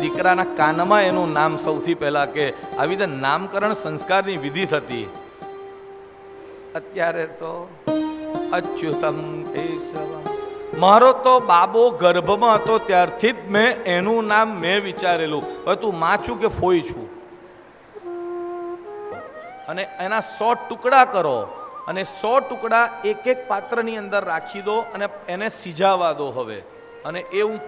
દીકરાના કાનમાં એનું નામ સૌથી પહેલાં કે આવી રીતે નામકરણ સંસ્કારની વિધિ થતી. અત્યારે તો અચ્યુતમ કેશવમ. મારો તો બાબો ગર્ભમાં હતો, ત્યારથી જ મેં એનું નામ મેં વિચારેલું. હવે તું માં છું કે ફોઈ છું? અને એના સો ટુકડા કરો. અને સો ટુકડા એક એક પાત્રની અંદર રાખી દો અને એને સીજાવા દો હવે. અને એ હું